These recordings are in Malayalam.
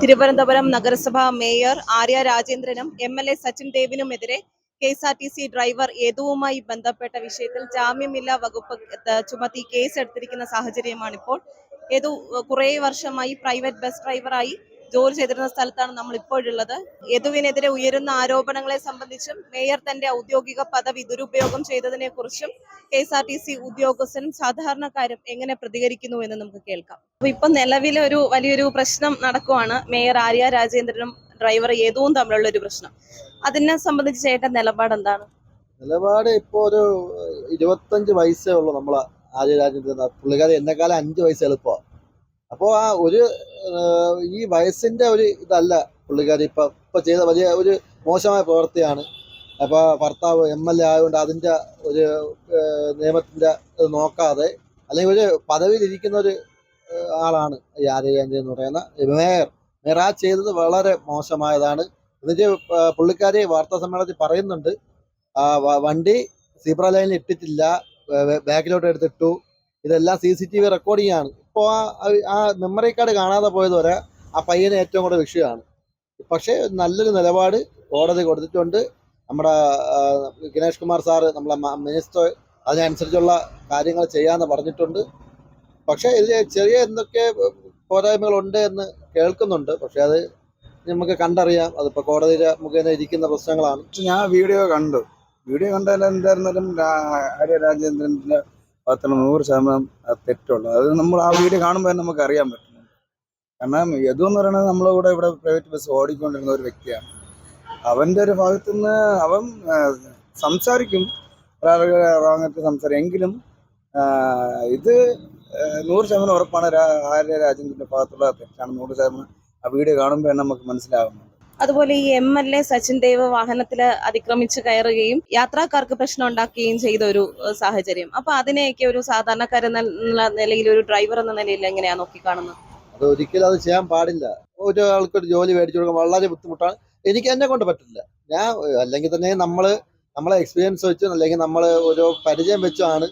തിരുവനന്തപുരം നഗരസഭാ മേയർ ആര്യ രാജേന്ദ്രനും M L A Sachin ദേവിനുമെതിരെ K S R T C driver യേതുവുമായി ബന്ധപ്പെട്ട വിഷയത്തിൽ ജാമ്യമില്ലാ വകുപ്പ് ചുമത്തി കേസ് എടുത്തിരിക്കുന്ന സാഹചര്യമാണിപ്പോൾ. ഏതു കുറേ വർഷമായി പ്രൈവറ്റ് ബസ് ഡ്രൈവറായി ജോലി ചെയ്തിരുന്ന സ്ഥലത്താണ് നമ്മൾ ഇപ്പോഴുള്ളത് യദുവിനെതിരെ ഉയരുന്ന ആരോപണങ്ങളെ സംബന്ധിച്ചും മേയർ തന്റെ ഔദ്യോഗിക പദവി ദുരുപയോഗം ചെയ്തതിനെ കുറിച്ചും K S R T C ഉദ്യോഗസ്ഥരും സാധാരണക്കാരും എങ്ങനെ പ്രതികരിക്കുന്നു എന്ന് നമുക്ക് കേൾക്കാം. അപ്പൊ ഇപ്പൊ നിലവിലെ ഒരു വലിയൊരു പ്രശ്നം നടക്കുവാണ്. മേയർ ആര്യ രാജേന്ദ്രനും ഡ്രൈവർ യദുവും തമ്മിലുള്ള ഒരു പ്രശ്നം. അതിനെ സംബന്ധിച്ച് ചേട്ടൻ നിലപാട് എന്താണ്? നിലപാട് ഇപ്പോ ഒരു ഇരുപത്തഞ്ച് വയസ്സേ ഉള്ളൂ നമ്മളെ ആര്യ രാജേന്ദ്രൻ. പുള്ളിക്കാരി എന്നെക്കാലം അഞ്ച് വയസ്സ് എളുപ്പമാണ് അപ്പോൾ ആ ഒരു ഈ വയസ്സിന്റെ ഒരു ഇതല്ല പുള്ളിക്കാരി. ഇപ്പൊ ഇപ്പൊ ചെയ്ത വലിയ ഒരു മോശമായ പ്രവൃത്തിയാണ് അപ്പോൾ ഭർത്താവ് എം എൽ എ ആയതുകൊണ്ട് അതിന്റെ ഒരു നിയമത്തിന്റെ ഇത് നോക്കാതെ അല്ലെങ്കിൽ ഒരു പദവിയിലിരിക്കുന്ന ഒരു ആളാണ് ഈ ആര്യ എന്ന് പറയുന്ന മേയർ. മേയർ ആ ചെയ്തത് വളരെ മോശമായതാണ്. എന്നിട്ട് പുള്ളിക്കാരി വാർത്താ സമ്മേളനത്തിൽ പറയുന്നുണ്ട് വണ്ടി സീബ്ര ലൈനിൽ ഇട്ടിട്ടില്ല ബാക്കിലോട്ട് എടുത്തിട്ടു. ഇതെല്ലാം C C T V recording ആണ് ഇപ്പോൾ ആ മെമ്മറി കാർഡ് കാണാതെ പോയത് വരെ ആ പയ്യന് ഏറ്റവും കൂടുതൽ വിഷയമാണ് പക്ഷേ നല്ലൊരു നിലപാട് കോടതി കൊടുത്തിട്ടുണ്ട്. നമ്മുടെ ഗണേഷ് കുമാർ സാറ് നമ്മളെ മിനിസ്റ്റർ അതിനനുസരിച്ചുള്ള കാര്യങ്ങൾ ചെയ്യാമെന്ന് പറഞ്ഞിട്ടുണ്ട്. പക്ഷേ ഇതിൽ ചെറിയ എന്തൊക്കെ പോരായ്മകളുണ്ട് എന്ന് കേൾക്കുന്നുണ്ട്. പക്ഷേ അത് നമുക്ക് കണ്ടറിയാം. അതിപ്പോൾ കോടതിയുടെ മുഖേന ഇരിക്കുന്ന പ്രശ്നങ്ങളാണ്. ഞാൻ വീഡിയോ കണ്ടു. വീഡിയോ കണ്ടതിൽ എന്തായിരുന്നാലും ആര്യ രാജേന്ദ്രന്റെ ഭാഗത്തുള്ള നൂറ് ശതമാനം അത് തെറ്റുള്ളൂ. അത് നമ്മൾ ആ വീഡിയോ കാണുമ്പോൾ തന്നെ നമുക്ക് അറിയാൻ പറ്റും. കാരണം യദു എന്ന് പറയുന്നത് നമ്മളെ കൂടെ ഇവിടെ പ്രൈവറ്റ് ബസ് ഓടിക്കൊണ്ടിരുന്ന ഒരു വ്യക്തിയാണ്. അവന്റെ ഒരു ഭാഗത്തു നിന്ന് അവൻ സംസാരിക്കും. ഒരാളുടെ റോങ്ങായിട്ട് സംസാരിക്കും. എങ്കിലും ഇത് നൂറ് ശതമാനം ഉറപ്പാണ് ആര്യ രാജേന്ദ്രന്റെ ഭാഗത്തുള്ള തെറ്റാണ്. നൂറ് ശതമാനം ആ വീഡിയോ കാണുമ്പോൾ തന്നെ നമുക്ക് മനസ്സിലാവുന്നു അതുപോലെ ഈ M L A Sachin Dev വാഹനത്തിൽ അതിക്രമിച്ച് കയറുകയും യാത്രക്കാർക്ക് പ്രശ്നം ഉണ്ടാക്കുകയും ചെയ്ത ഒരു സാഹചര്യം. അപ്പൊ അതിനെയൊക്കെ ഒരു സാധാരണക്കാരെന്ന നിലയിൽ ഒരു ഡ്രൈവർ എന്ന നിലയിൽ എങ്ങനെയാ നോക്കിക്കാണുന്നത്? അത് ഒരിക്കലും അത് ചെയ്യാൻ പാടില്ല. ഒരാൾക്ക് ഒരു ജോലി മേടിച്ചു കൊടുക്കാൻ വളരെ ബുദ്ധിമുട്ടാണ്. എനിക്ക് എന്നെ കൊണ്ട് പറ്റില്ല. ഞാൻ അല്ലെങ്കിൽ തന്നെ നമ്മൾ നമ്മളെ എക്സ്പീരിയൻസ് വെച്ചും അല്ലെങ്കിൽ നമ്മൾ ഒരു പരിചയം വെച്ചാണ്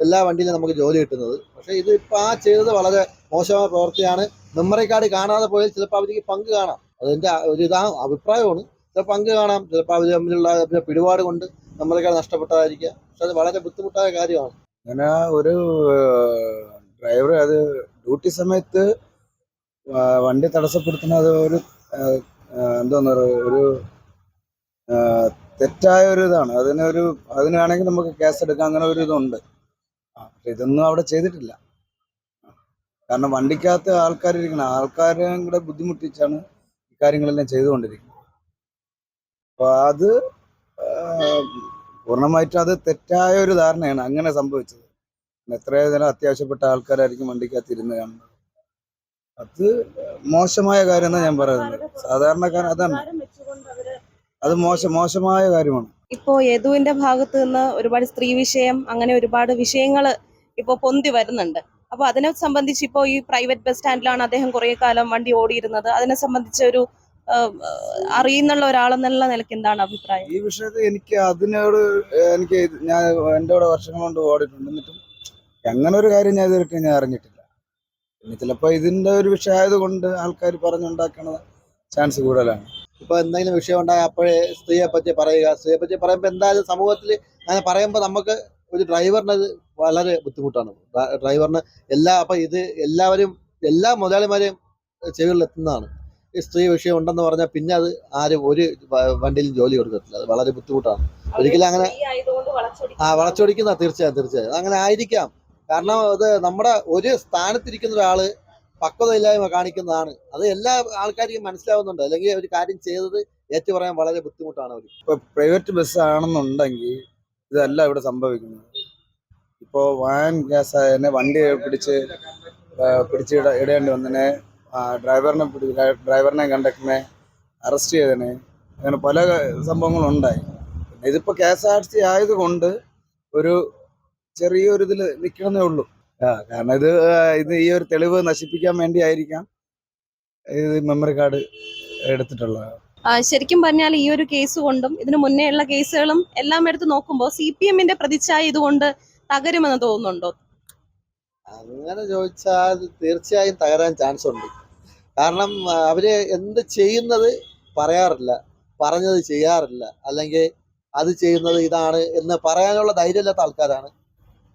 എല്ലാ വണ്ടിയിലും നമുക്ക് ജോലി കിട്ടുന്നത്. പക്ഷേ ഇത് ഇപ്പം ആ ചെയ്തത് വളരെ മോശമായ പ്രവൃത്തിയാണ്. മെമ്മറി കാർഡ് കാണാതെ പോയാൽ ചിലപ്പോൾ അവർക്ക് പങ്ക് കാണാം. അതിന്റെ ഒരു ഇതാ അഭിപ്രായമാണ്. ചിലപ്പോൾ പങ്ക് കാണാം ചിലപ്പോൾ അവർ തമ്മിലുള്ള പിടിപാട് കൊണ്ട് നമ്മളൊക്കെ നഷ്ടപ്പെട്ടതായിരിക്കുക നഷ്ടപ്പെട്ടതായിരിക്കാം. പക്ഷെ അത് വളരെ ബുദ്ധിമുട്ടായ കാര്യമാണ്. അങ്ങനെ ഒരു ഡ്രൈവർ അത് ഡ്യൂട്ടി സമയത്ത് വണ്ടി തടസ്സപ്പെടുത്തുന്നത് ഒരു എന്താ ഒരു തെറ്റായ ഒരു ഇതാണ്. അതിനൊരു അതിനാണെങ്കിൽ നമുക്ക് കേസ് എടുക്കാം അങ്ങനെ ഒരു ഇതുണ്ട്. പക്ഷെ ഇതൊന്നും അവിടെ ചെയ്തിട്ടില്ല. കാരണം വണ്ടിക്കകത്ത് ആൾക്കാരിരിക്കണം. ആൾക്കാരെ കൂടെ ബുദ്ധിമുട്ടിച്ചാണ് കാര്യങ്ങളെല്ലാം ചെയ്തുകൊണ്ടിരിക്കുന്നത് അപ്പൊ അത് പൂർണമായിട്ട് അത് തെറ്റായ ഒരു ധാരണയാണ് അങ്ങനെ സംഭവിച്ചത്. എത്രയോ നേരം അത്യാവശ്യപ്പെട്ട ആൾക്കാരായിരിക്കും വണ്ടിക്കകത്ത് ഇരുന്ന് കാണുന്നത്. അത് മോശമായ കാര്യം എന്നാണ് ഞാൻ പറയുന്നത്. സാധാരണക്കാരൻ അതാണ് അത് മോശം മോശമായ കാര്യമാണ്. ഇപ്പോ യദുവിന്റെ ഭാഗത്ത് നിന്ന് ഒരുപാട് സ്ത്രീ വിഷയം അങ്ങനെ ഒരുപാട് വിഷയങ്ങൾ ഇപ്പോ പൊന്തി വരുന്നുണ്ട്. അപ്പൊ അതിനെ സംബന്ധിച്ച് ഇപ്പോ ഈ പ്രൈവറ്റ് ബസ് സ്റ്റാൻഡിലാണ് അദ്ദേഹം കുറെ കാലം വണ്ടി ഓടിയിരുന്നത്. അതിനെ സംബന്ധിച്ച ഒരു അറിയുന്നുള്ള ഒരാളെന്നുള്ള നിലയ്ക്ക് എന്താണ് അഭിപ്രായം? ഈ വിഷയത്തിൽ എനിക്ക് അതിനോട് എനിക്ക് ഞാൻ എന്റെ കൂടെ വർഷങ്ങൾ കൊണ്ട് ഓടിയിട്ടുണ്ട്. എന്നിട്ടും അങ്ങനെ ഒരു കാര്യം ഞാൻ ഇതുവരെ ഞാൻ അറിഞ്ഞിട്ടില്ല. പിന്നെ ചിലപ്പോൾ ഇതിന്റെ ഒരു വിഷയമായത് കൊണ്ട് ആൾക്കാർ പറഞ്ഞുണ്ടാക്കണ ചാൻസ് കൂടുതലാണ്. ഇപ്പൊ എന്തെങ്കിലും വിഷയം ഉണ്ടായാൽ അപ്പോഴേ സ്ത്രീയെ പറ്റി പറയുക. സ്ത്രീയെ പറ്റി പറയുമ്പോൾ എന്തായാലും സമൂഹത്തിൽ അങ്ങനെ പറയുമ്പോൾ നമുക്ക് ഒരു ഡ്രൈവറിന് അത് വളരെ ബുദ്ധിമുട്ടാണ്. ഡ്ര- ഡ്രൈവറിന് എല്ലാ അപ്പൊ ഇത് എല്ലാവരും എല്ലാ മുതലാളിമാരെയും ചെവികളിൽ എത്തുന്നതാണ്. ഈ സ്ത്രീ വിഷയം ഉണ്ടെന്ന് പറഞ്ഞാൽ പിന്നെ അത് ആരും ഒരു വണ്ടിയിൽ വണ്ടിയിലും ജോലി കൊടുക്കത്തില്ല. അത് വളരെ ബുദ്ധിമുട്ടാണ്. ഒരിക്കലും അങ്ങനെ ആ വളച്ചൊടിക്കുന്ന തീർച്ചയായും തീർച്ചയായും. അങ്ങനെ ആയിരിക്കാം. കാരണം അത് നമ്മുടെ ഒരു സ്ഥാനത്തിരിക്കുന്ന ഒരാൾ പക്വതയില്ലായ്മ കാണിക്കുന്നതാണ്. അത് എല്ലാ ആൾക്കാർക്കും മനസ്സിലാവുന്നുണ്ട്. അല്ലെങ്കിൽ ഒരു കാര്യം ചെയ്തത് ഏറ്റു പറയാൻ വളരെ ബുദ്ധിമുട്ടാണ് അവർ ഇപ്പോൾ പ്രൈവറ്റ് ബസ് ആണെന്നുണ്ടെങ്കിൽ ഇതല്ല ഇവിടെ സംഭവിക്കുന്നത് ഇപ്പോൾ വാൻ ഗ്യാസ് ആയതിനെ വണ്ടി പിടിച്ച് പിടിച്ച് ഇട ഇടേണ്ടി വന്നതിനെ ഡ്രൈവറിനെ പിടി ഡ്രൈവറിനെ കണ്ടക്ടറിനെ അറസ്റ്റ് ചെയ്തതിനെ അങ്ങനെ പല സംഭവങ്ങളും ഉണ്ടായി പിന്നെ ഇതിപ്പോൾ കെ എസ് ആർ ടി ആയതുകൊണ്ട് ഒരു ചെറിയൊരു ഇതിൽ നിൽക്കണമെന്നേ ഉള്ളൂ. ആ കാരണം ഇത് ഇത് ഈ ഒരു തെളിവ് നശിപ്പിക്കാൻ വേണ്ടി ആയിരിക്കാം ഇത് മെമ്മറി കാർഡ് എടുത്തിട്ടുള്ളത്. ശരിക്കും പറഞ്ഞാൽ ഈ ഒരു കേസ് കൊണ്ടും ഇതിനു മുന്നേ ഉള്ള കേസുകളും എല്ലാം എടുത്ത് നോക്കുമ്പോൾ സി പി എമ്മിന്റെ പ്രതിച്ഛായ ഇതുകൊണ്ട് തകരുമെന്ന് തോന്നുന്നുണ്ടോ? അങ്ങനെ ചോദിച്ചാൽ തീർച്ചയായും തകരാൻ ചാൻസ് ഉണ്ട്. കാരണം അവർ എന്ത് ചെയ്യുന്നത് പറയാറില്ല. പറഞ്ഞത് ചെയ്യാറില്ല. അല്ലെങ്കിൽ അത് ചെയ്യുന്നത് ഇതാണ് എന്ന് പറയാനുള്ള ധൈര്യമില്ലാത്ത ആൾക്കാരാണ്.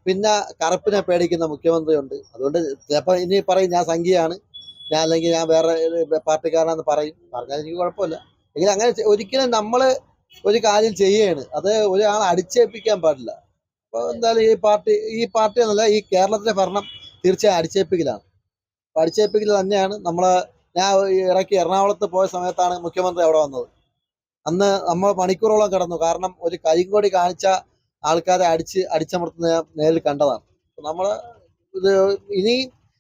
പിന്നെ കറുപ്പിനെ പേടിക്കുന്ന മുഖ്യമന്ത്രിയുണ്ട്. അതുകൊണ്ട് ചിലപ്പോൾ ഇനി പറയും ഞാൻ സംഖ്യയാണ് ഞാൻ അല്ലെങ്കിൽ ഞാൻ വേറെ പാർട്ടിക്കാരനാന്ന് പറയും. പറഞ്ഞാൽ എനിക്ക് കുഴപ്പമില്ല. എങ്കിലും അങ്ങനെ ഒരിക്കലും നമ്മൾ ഒരു കാര്യം ചെയ്യാണ്. അത് ഒരാൾ അടിച്ചേൽപ്പിക്കാൻ പാടില്ല. അപ്പോൾ എന്തായാലും ഈ പാർട്ടി ഈ പാർട്ടി എന്നല്ല ഈ കേരളത്തിലെ ഭരണം തീർച്ചയായും അടിച്ചേൽപ്പിക്കലാണ്. അപ്പോൾ അടിച്ചേൽപ്പിക്കൽ തന്നെയാണ് നമ്മളെ ഞാൻ ഇറക്കി എറണാകുളത്ത് പോയ സമയത്താണ് മുഖ്യമന്ത്രി അവിടെ വന്നത്. അന്ന് നമ്മൾ മണിക്കൂറോളം കിടന്നു. കാരണം ഒരു കരിങ്കൊടി കാണിച്ച ആൾക്കാരെ അടിച്ച് അടിച്ചമർത്തുന്ന നേരിൽ കണ്ടതാണ്. നമ്മൾ ഇത് ഇനി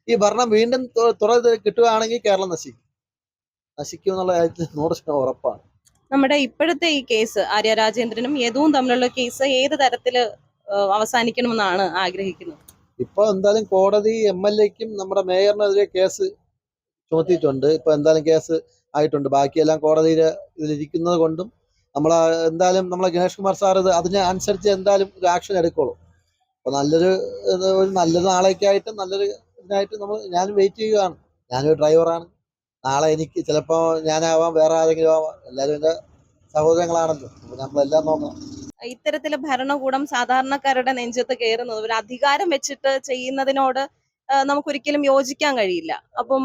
ഈ ഭരണം വീണ്ടും തുറ കിട്ടുകയാണെങ്കിൽ കേരളം നശിക്കും. നശിക്കും എന്നുള്ള കാര്യത്തിൽ നൂറ് ശതമാനം ഉറപ്പാണ്. നമ്മുടെ ഇപ്പോഴത്തെ ഈ കേസ് ആര്യ രാജേന്ദ്രനും യദുവും തമ്മിലുള്ള കേസ് ഏത് തരത്തിൽ അവസാനിക്കണമെന്നാണ് ആഗ്രഹിക്കുന്നത്? ഇപ്പൊ എന്തായാലും കോടതി എം എൽ എക്കും നമ്മുടെ മേയറിനെതിരെ കേസ് ചുമത്തിയിട്ടുണ്ട്. ഇപ്പൊ എന്തായാലും കേസ് ആയിട്ടുണ്ട്. ബാക്കിയെല്ലാം കോടതിയിൽ ഇതിലിരിക്കുന്നത് കൊണ്ടും നമ്മൾ എന്തായാലും നമ്മളെ ഗണേഷ് കുമാർ സാർ ഇത് അതിനനുസരിച്ച് എന്തായാലും ഒരു ആക്ഷൻ എടുക്കുള്ളൂ. അപ്പൊ നല്ലൊരു ഒരു നല്ലൊരു നാളേക്കായിട്ട് നല്ലൊരു ഇതിനായിട്ട് നമ്മൾ ഞാനും വെയിറ്റ് ചെയ്യുകയാണ്. ഞാനൊരു ഡ്രൈവറാണ് നാളെ എനിക്ക് ചിലപ്പോൾ ഞാനാവാം വേറെ ആരെങ്കിലും ആവാം. എല്ലാവരും എന്റെ സഹോദരങ്ങളാണല്ലോ. നമ്മളെല്ലാം നോക്കണം. ഇത്തരത്തിൽ ഭരണകൂടം സാധാരണക്കാരുടെ നെഞ്ചത്ത് കയറുന്നത് ഒരു അധികാരം വെച്ചിട്ട് ചെയ്യുന്നതിനോട് നമുക്കൊരിക്കലും യോജിക്കാൻ കഴിയില്ല. അപ്പം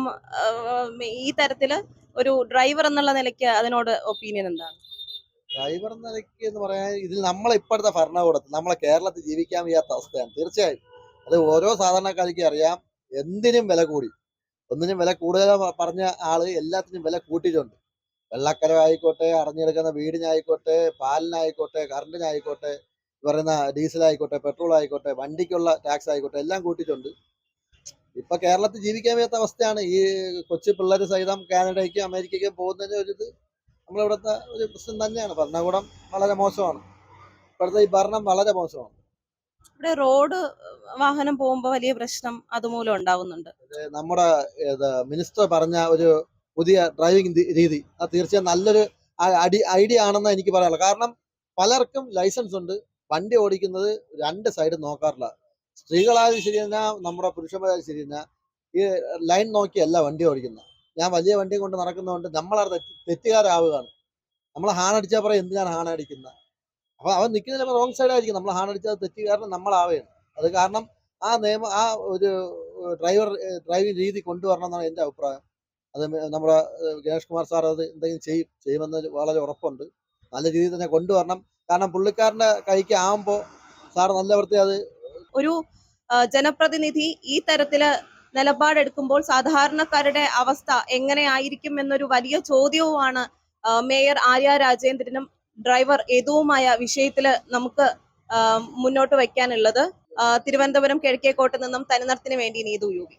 ഈ തരത്തിൽ ഒരു ഡ്രൈവർ എന്നുള്ള നിലയ്ക്ക് അതിനോട് ഒപ്പീനിയൻ എന്താണ്? ഡ്രൈവർ എന്ന നിലയ്ക്ക് എന്ന് പറയാൻ ഇതിൽ നമ്മളെ ഇപ്പോഴത്തെ ഭരണകൂടത്തിൽ നമ്മളെ കേരളത്തിൽ ജീവിക്കാൻ വയ്യാത്ത അവസ്ഥയാണ്. തീർച്ചയായും. അത് ഓരോ സാധാരണക്കാർക്കും അറിയാം. എന്തിനും വില കൂടി. ഒന്നിനും വില കൂടുതൽ പറഞ്ഞ ആൾ എല്ലാത്തിനും വില കൂട്ടിയിട്ടുണ്ട്. വെള്ളക്കര ആയിക്കോട്ടെ അടഞ്ഞെടുക്കുന്ന വീടിനായിക്കോട്ടെ പാലിനായിക്കോട്ടെ കറണ്ടിനായിക്കോട്ടെ പറയുന്ന ഡീസൽ ആയിക്കോട്ടെ പെട്രോൾ ആയിക്കോട്ടെ വണ്ടിക്കുള്ള ടാക്സ് ആയിക്കോട്ടെ എല്ലാം കൂട്ടിയിട്ടുണ്ട്. ഇപ്പൊ കേരളത്തിൽ ജീവിക്കാൻ വയ്യാത്ത അവസ്ഥയാണ്. ഈ കൊച്ചു പിള്ളേർ സഹിതം കാനഡയ്ക്കും അമേരിക്കയ്ക്കും പോകുന്നതിന് ഒരു ഇത് നമ്മളിവിടുത്തെ ഒരു പ്രശ്നം തന്നെയാണ്. ഭരണകൂടം വളരെ മോശമാണ്. ഇപ്പോഴത്തെ ഈ ഭരണം വളരെ മോശമാണ്. ഇവിടെ റോഡ് വാഹനം പോകുമ്പോൾ വലിയ പ്രശ്നം അതുമൂലം ഉണ്ടാവുന്നുണ്ട്. നമ്മുടെ മിനിസ്റ്റർ പറഞ്ഞ ഒരു പുതിയ ഡ്രൈവിംഗ് രീതി അത് തീർച്ചയായും നല്ലൊരു അടി ഐഡിയ ആണെന്ന് എനിക്ക് പറയാനുള്ളത് കാരണം പലർക്കും ലൈസൻസ് ഉണ്ട്. വണ്ടി ഓടിക്കുന്നത് രണ്ട് സൈഡ് നോക്കാറില്ല. സ്ത്രീകളായാലും ശരി തന്നെ നമ്മുടെ പുരുഷന്മാരായാലും ശരി തന്നെ ഈ ലൈൻ നോക്കിയല്ല വണ്ടി ഓടിക്കുന്നത്. ഞാൻ വലിയ വണ്ടി കൊണ്ട് നടക്കുന്നതുകൊണ്ട് നമ്മളത് തെറ്റ് തെറ്റുകാരാവുകയാണ്. നമ്മൾ ഹാണടിച്ചാൽ പറയും എന്തിനാണ് ഹാൺ അപ്പൊ അവൻ നിൽക്കുന്ന ചിലപ്പോൾ റോങ് സൈഡ് ആയിരിക്കും. നമ്മൾ ഹാൺ അടിച്ചത് തെറ്റ് കാരണം നമ്മളാവുകയാണ് അത് കാരണം ആ നിയമം ആ ഒരു ഡ്രൈവർ ഡ്രൈവിംഗ് രീതി കൊണ്ടുവരണം എന്നാണ് എന്റെ അഭിപ്രായം. അത് നമ്മുടെ ഗണേഷ് കുമാർ സാർ അത് എന്തെങ്കിലും ചെയ്യും ചെയ്യുമെന്ന് വളരെ ഉറപ്പുണ്ട്. നല്ല രീതിയിൽ തന്നെ കൊണ്ടുവരണം. കാരണം പുള്ളിക്കാരന്റെ കൈക്ക് ആകുമ്പോൾ സാർ നല്ല വൃത്തി അത് ഒരു ജനപ്രതിനിധി ഈ തരത്തിൽ നിലപാടെടുക്കുമ്പോൾ സാധാരണക്കാരുടെ അവസ്ഥ എങ്ങനെയായിരിക്കും എന്നൊരു വലിയ ചോദ്യവുമാണ് മേയർ ആര്യ രാജേന്ദ്രനും ഡ്രൈവർ ഏതുവുമായ വിഷയത്തിൽ നമുക്ക് മുന്നോട്ട് വയ്ക്കാനുള്ളത് തിരുവനന്തപുരം കിഴക്കേക്കോട്ട് നിന്നും തനിനർത്തിന് വേണ്ടി നീതു യോഗി.